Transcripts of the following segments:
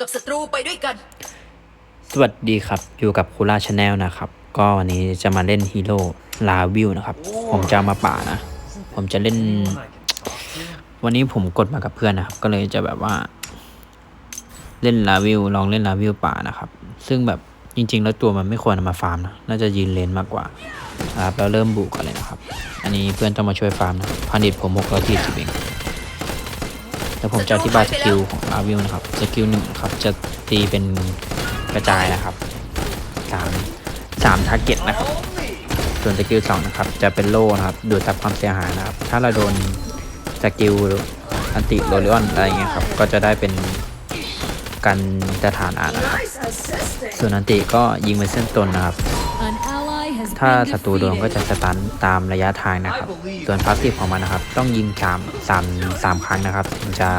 กับศัตรูไปด้วยกัน สวัสดีครับ อยู่กับคูล่าชาแนลนะครับ ก็วันนี้จะมาเล่นฮีโร่ลาวิวนะครับ ผมจะเอามาป่านะ ผมจะเล่น วันนี้ผมกดมากับเพื่อนนะครับ ก็เลยจะแบบว่า เล่นลาวิวลองเล่นลาวิวป่านะครับ ซึ่งแบบจริง ๆ แล้วตัวมันไม่ควรเอามาฟาร์มนะ น่าจะยืนเลนมากกว่าครับแล้วเริ่มบุกกันเลยนะครับ อันนี้เพื่อนต้องมาช่วยฟาร์มนะพันดิตผมหกร้อยสี่สิบเอง แล้วผมจะอธิบายสกิลของลาวิวนะครับ สกิลหนึ่งนะครับจะตีเป็นกระจายนะครับสามสามทาร์เก็ตนะครับ ส่วนสกิลสองนะครับ จะเป็นโล่นะครับ ดูดซับความเสียหายนะครับ ถ้าเราโดนสกิลอันติโรลิออนอะไรเงี้ยครับ ก็จะได้เป็นกันจะฐานอ่านนะครับ ส่วนอันติก็ยิงไปเส้นตนนะครับ An ally has ถ้าศัตรูโดนก็จะสตันตามระยะทางนะครับ ส่วนพาสซีฟของมันนะครับ ต้องยิงสามสามสามครั้งนะครับถึงจะ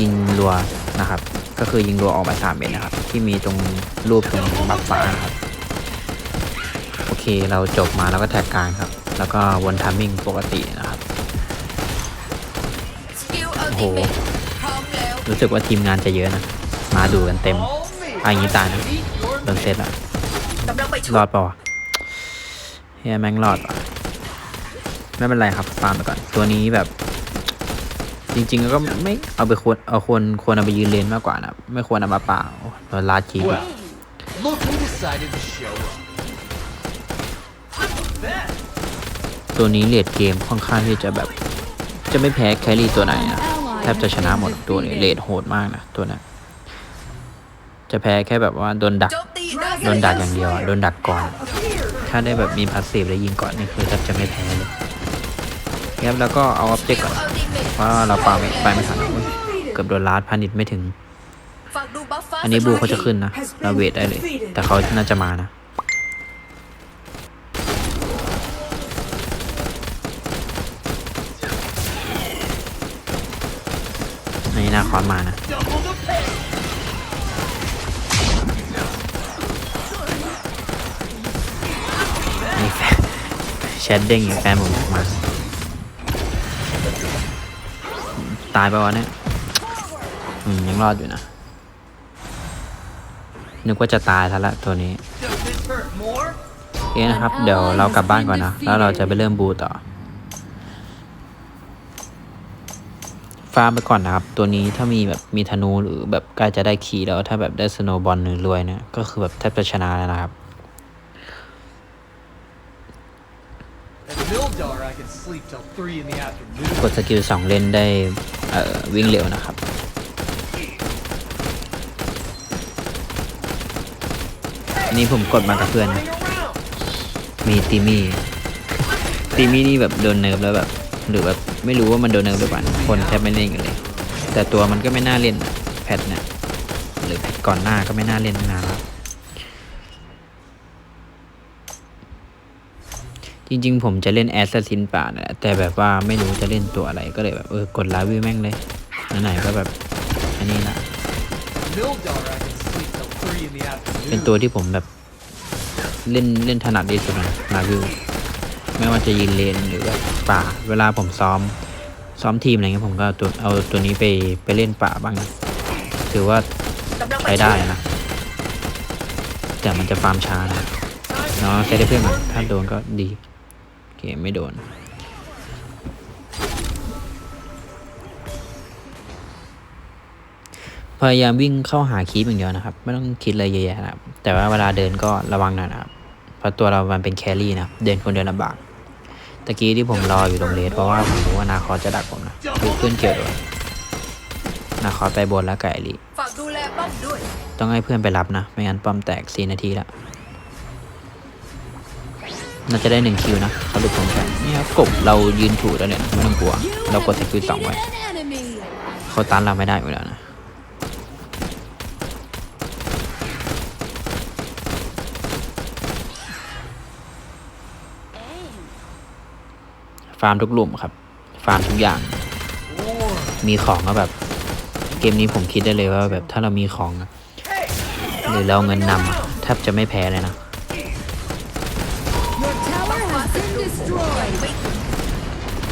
ยิงรัวนะครับ ก็คือยิงรัวออกมาสามเม็ดนะครับ ที่มีตรงรูปตรงบัฟฟ้านะครับ โอเคเราจบมาแล้วก็แท็กกลางครับ แล้วก็วนทัมมิ่งปกตินะครับโอ้โหรู้สึกว่าทีมงานจะเยอะนะ มาดูกันเต็มอะอย่างนี้ตายนะโดนเซตอะกำลังไปช่รอดเปล่าวะ เฮียแม่งรอดว่ะไม่เป็นไรครับฟาร์มไปก่อน ตัวนี้แบบ จริงๆแล้วก็ไม่เอาไปควรเอาควรควรเอาไปยืนเลนมากกว่านะ ไม่ควรเอามาเปล่าโดนลาดจีบอะ Well, look who decided to show up. ตัวนี้เลดเกมค่อนข้างที่จะแบบ จะไม่แพ้แครี่ตัวไหนนะแทบจะชนะหมดตัวนี้เลดโหดมากนะตัวนั้นจะแพ้แค่แบบว่าโดนดักโจมตีนะโดนดักอย่างเดียวอะโดนดักก่อน ถ้าได้แบบมีพาสซีฟแล้ยิงก่อนนี่คือแทบจะไม่แพ้เลยครับแล้วก็เอาออบเจกต์ก่อนเพราะว่าเราปาไม่ไปไม่ทันอุ๊ยเกือบโดนลาดพันิดไม่ถึง อันนี้บูเขาจะขึ้นนะเราเวทได้เลย แต่เขาน่าจะมานะในหน้าคอนมานะ แชทเด้งอยู่แฟนผมออกมา ตายไปวะเนี่ยอืมยังรอดอยู่นะ นึกว่าจะตายซะละตัวนี้โอเคนะครับ เดี๋ยวเรากลับบ้านก่อนนะ แล้วเราจะไปเริ่มบูต่อ ฟาร์มไปก่อนนะครับ ตัวนี้ถ้ามีแบบมีธนูหรือแบบใกล้จะได้ขี่แล้ว ถ้าแบบได้สโนบอลหรือรวยเนี่ย ก็คือแบบแทบจะชนะแล้วนะครับ กดสกิลสองเล่นได้วิ่งเร็วนะครับ อันนี้ผมกดมากับเพื่อนนะ มีติมี่ ติมี่นี่แบบโดนเนิร์ฟแล้วแบบ หรือแบบไม่รู้ว่ามันโดนเนิร์ฟหรือเปล่านคนแทบไม่เล่นกันเลย แต่ตัวมันก็ไม่น่าเล่นแพทเนี่ยหรือแพทก่อนหน้าก็ไม่น่าเล่นนานแล้ว จริง ๆ ผมจะเล่นแอสซัสซินป่านะแต่แบบว่าไม่รู้จะเล่นตัวอะไรก็เลยแบบเออกดลาวิวแม่งเลยไหนๆก็แบบอันนี้นะเป็นตัวที่ผมแบบเล่นเล่นถนัดที่สุดนะลาวิวไม่ว่าจะยิงเลนหรือแบบป่า เวลาผมซ้อมซ้อมทีมอะไรเงี้ยผมก็เอาตัวเอาตัวนี้ไปไปเล่นป่าบ้างถือว่าไปใช้ได้นะ แต่มันจะฟาร์มช้านะเนาะใช้ได้เพื่อนก่อนถ้าโดนก็ดี ไม่โดน พยายามวิ่งเข้าหาคีปอย่างเดียวนะครับ ไม่ต้องคิดอะไรเยอะแยะนะครับ แต่ว่าเวลาเดินก็ระวังหน่อยนะครับ เพราะตัวเรามันเป็นแครี่นะครับเดินคนเดินลำบากตะกี้ที่ผมรออยู่ตรงเลสเพราะว่าผมรู้ว่านาคอสจะดักผมนะคือขึ้นเกี่ยวด้วยนาคอสไปบนแล้วไก่ลีฝากดูแลป้อมด้วยต้องให้เพื่อนไปรับนะ ไม่งั้นป้อมแตกสี่นาทีละ น่าจะได้หนึ่งคิวนะเขาดูผมแข่นี่ครับกบเรายืนถูกแล้วเนี่ยไม่ต้องกลัว เรากดสกิลสองไว้เขาตันเราไม่ได้อยู่แล้วนะฟาร์มทุกหลุมครับ ฟาร์มทุกอย่าง มีของก็แบบ เกมนี้ผมคิดได้เลยว่าแบบถ้าเรามีของหรือเราเงินนำแทบจะไม่แพ้เลยนะ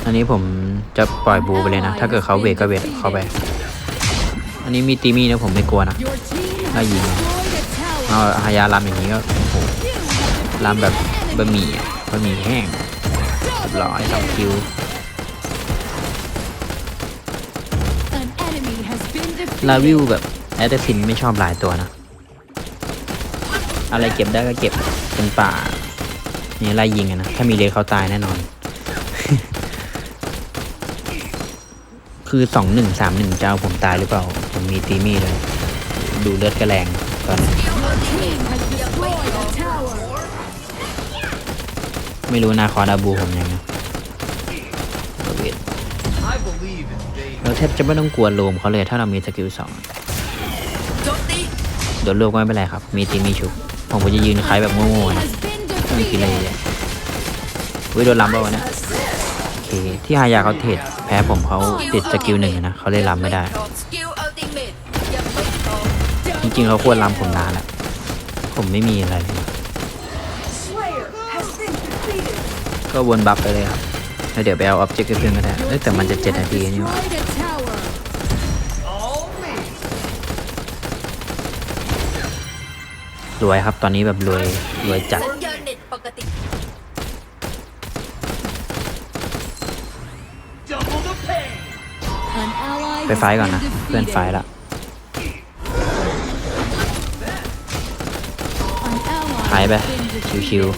อันนี้ผมจะปล่อยบูไปเลยนะ ถ้าเกิดเขาเวทก็เวทเข้าไป อันนี้มีตีมี่นะผมไม่กลัวนะ Your team Ai has gì mà? destroyed a tower. เอาฮายาลำอย่างนี้ก็โอ้โหลำแบบบะหมี่บะหมี่แห้งเรียบร้อยสองคิวลาวิว defeated. แบบแอดซินไม่ชอบหลายตัวนะ อะไรเก็บได้ก็เก็บเป็นป่า นี่ไล่ยิงอะนะ ถ้ามีเลเขาตายแน่นอน คือสองหนึ่งสามหนึ่งจะเอาผมตายหรือเปล่า ผมมีตีมี่เลย ดูเลือดกระแรงตอนนี้ไม่รู้นาคอดาบูผมยังเราแทบจะไม่ต้องกลัวโลมเขาเลยถ้าเรามีสกิลสองโดนรวบก็ไม่เป็นไรครับ มีตีมีชุบผมก็จะยืนคล้ายแบบโง่ๆนะ ม่คิดอะไร defeated. เลยโดนล้ำเปล่าวะเนี่ยโอเคที่ฮายาเขาเทรดแพ้ผมเขาติดสกิลหนึ่งนะเขาเลยล้ำไม่ได้สกิลอัลติเมทยังไม่พร้จริงๆเขาควรล้ำผมนานแล้วผมไม่มีอะไรเลยก็วนบัฟไปเลยครับแล้วเดี๋ยวไปเอาออบเจกต์เพื่อนก็ได้แต่มันจะเจ็ดนาทีนี่หว่า Destroyed a tower. All me. รวยครับตอนนี้แบบรวยรวยจัด ไปไฟก่อนนะ เพื่อนไฟละ An ally หายไป has been ชิวๆ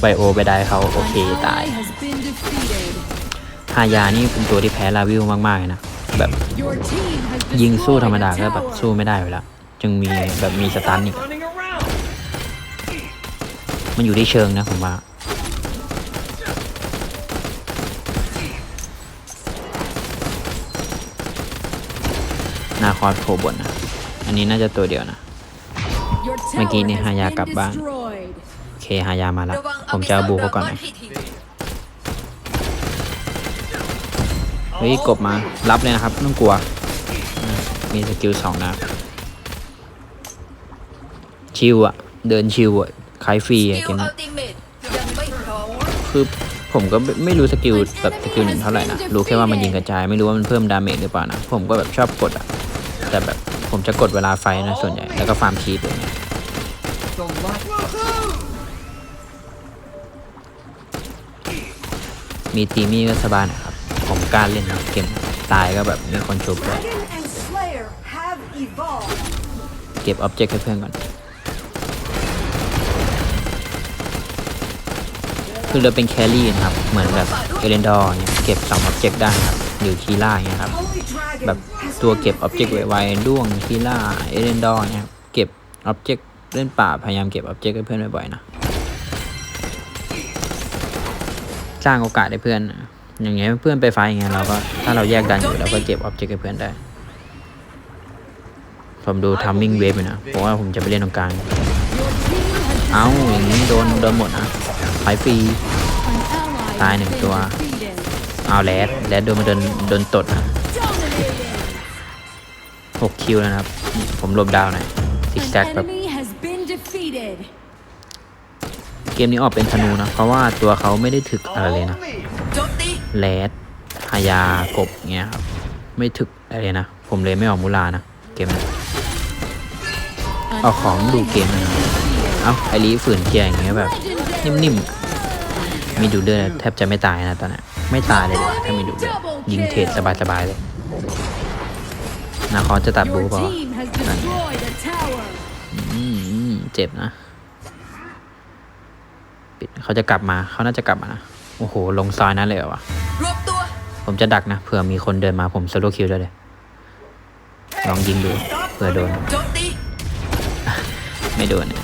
ไบโอไปได้เขาโอเคตายฮายานี่เป็นตัวที่แพ้ลาวิวมากๆเลยนะ แบบยิงสู้ธรรมดาก็แบบสู้ไม่ได้อยู่แล้ว จึงมีแบบมีสตันอีกมันอยู่ที่เชิงนะผมว่า นาคอสโผล่บนนะ อันนี้น่าจะตัวเดียวนะ Your เมื่อกี้ tower นี่ has ฮายา been กลับบ้าน destroyed. โอเคฮายามาแล้วระวังผมจะเอาบูเขาก่อนดรนะให้ทีเฮ้ยกบมา รับเลยนะครับไม่ต้องกลัวอะมีสกิลสองนะครับชิวอะเดินชิวอะขายฟรีสอะกิเกลมอันี้ลติเมทยังไม่พร้อมคือผมก็ไม่ไม่รู้สกิลแบบสกิลหนึ่งเท่าไหร่นะ รู้แค่ว่ามันยิงกระจาย ไม่รู้ว่ามันเพิ่มดาเมจหรือเปล่านะ ผมก็แบบชอบกดอะ แต่แบบผมจะกดเวลาไฟนะส่วนใหญ่ แล้วก็ฟาร์มคีปอะไรเงี้ยมีตีมี่ก็สบายนะครับ ผมกล้าเล่นนะเกมตายก็แบบมีคนชุบเลยเก็บอ็อบเจกต์ให้เพื่อนก่อนคือเราเป็นแครี่นะครับ เหมือนแบบเอเลนดอร์เนี่ยเก็บสองอ็อบเจกต์ได้ครับ หรือคีล่าเนี่ยครับ Holy Dragon แบบตัวเก็บอ็อบเจกต์ไวๆด้วงคีล่าเอเลนดอร์เนี่ยครับ เก็บอ็อบเจกต์เล่นป่าพยายามเก็บอ็อบเจกต์ให้เพื่อนบ่อยๆนะ สร้างโอกาสให้เพื่อนนะอย่างเงี้ยเพื่อนไปไฟท์อย่างเงี้ยเราก็ถ้าเราแยกดันอยู่เราก็เก็บอ็อบเจกต์ให้เพื่อนได้ ผมดูทัมมิ่งเวฟอยู่นะเพราะว่าผมจะไปเล่นตรงกลาง Your team has เอ้าอย่างนี้โดนโดนหมดนะไฟฟรี An ally ตาย has หนึ่ง been ตัว defeated. เอาแรดแรดโดนมาโดนโดนตดนะ Dominating. หกคิวแล้วนะครับนี่ผมหลบดาวหน่อยซิก An แซกแบบ enemy has been defeated. เกมนี้ออกเป็นธนูนะ เพราะว่าตัวเขาไม่ได้ถึกอะไรเลย All นะ me. โจมตีแรดฮายากบเงี้ยครับ ไม่ถึกอะไรเลยนะ ผมเลยไม่ออกมูลานะ เกมนี้ An เอาของดู ally เกม has นะ been defeated. เอ้าไอรีฝืนเกียร์อย่างเงี้ยแบบ Legendary. นิ่มๆ มีดูเดอร์แทบจะไม่ตายนะตอนนี้น ไม่ตายเลยดีกว่าถ้ามีดูเดอร์ยิงเทรดสบายๆเลยนาคอสจะตัดบู Your เปล่าวะ team has destroyed a tower. อืมอืมเจ็บนะ ปิดเขาจะกลับมาเขาน่าจะกลับมานะ โอ้โห ลงซอยนั้นเลยเหรอวะรวบตัวผมจะดักนะ เผื่อมีคนเดินมาผมโซโลคิวได้เลย ลองยิงดู เผื่อโดนโจมตีไม่โดนเนี่ย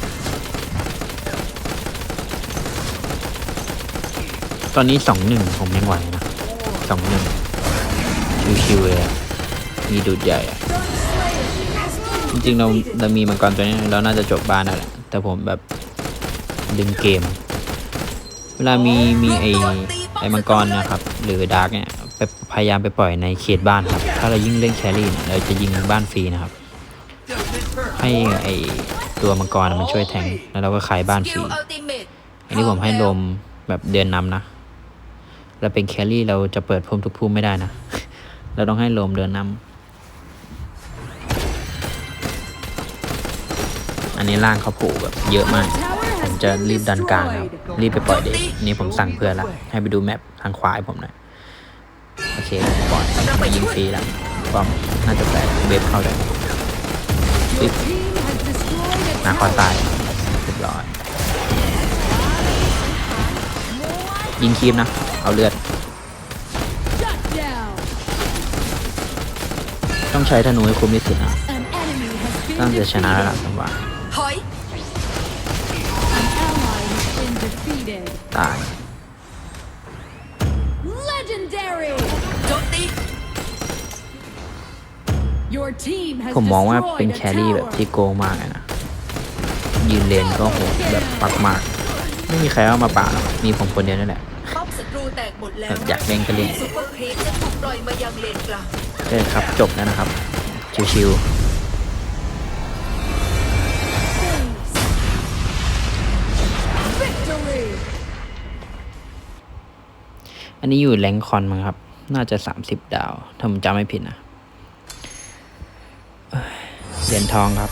อนนี้สองหนึ่งผมยังไหวนะสองหนึ่งชิวๆเลยมีดูดใหญ่อะจริงๆเราเรามีมังกรตัวนี้เราน่าจะจบบ้านแล้วแหละแต่ผมแบบดึงเกม เวลามีมีไอไอมังกรนะครับ หรือดาร์กเนี่ยไปพยายามไปปล่อยในเขตบ้านครับ ถ้าเรายิ่งเล่นแครี่เนี่ยเราจะยิงบ้านฟรีนะครับ ให้ไอตัวมังกรมันช่วยแทง แล้วเราก็ขายบ้านฟรี อันนี้ผมให้ลมแบบเดือนนำนะ เราเป็นแครี่เราจะเปิดพุ่มทุกพุ่มไม่ได้นะ เราต้องให้ลมเดือนนำอันนี้ล่างเขาผูกแบบเยอะมาก ผมจะรีบดันกลางครับ รีบไปปล่อยเด็กนี่ผมสั่งเพื่อนละ ให้ไปดูแมปทางขวาให้ผมหน่อย โอเค ปล่อยยิงฟรีแล้วป้อมน่าจะแตกเวฟเข้าได้ Your team has destroyed a นาคอนตายเรียบร้อยยิงคีมนะ เอาเลือด Shut down. ต้องใช้ธนูให้คุ้มที่สุดนะ An enemy has been น่าจะชนะแล้วล่ะ defeated. ผมว่าถอย An ally has been defeated. ตาย Legendary. โจมตี Your team has ผมมองว่าเป็น destroyed แค a รี่แบบ tower. ที่โกงมากเลยนะยืนเลนก็โหดแบบปักมาก ไม่มีใครเอามาป่าดหรอกมีผมคนเดียวนั่นแหละป้อมศั ตรูแตกหมดแล้วแบบอยากเล่นก็เล่น ซุปเปอร์ครีปจะถูกปล่อยมายังเลนกลางเล่นครับจบแล้วนะครับ ชิว Victory. ๆอันนี้อยู่แรงคอนมั้งครับ น่าจะสามสิบดาว ถ้าผมจำไม่ผิดนะเอ้ยเหรียญทองครับ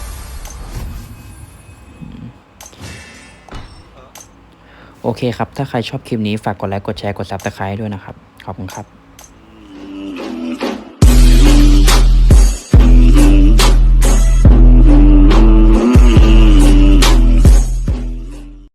โอเคครับ ถ้าใครชอบคลิปนี้ฝากกดไลค์ กดแชร์ กดซับสไคร b e ด้วยนะครับ ขอบคุณครับ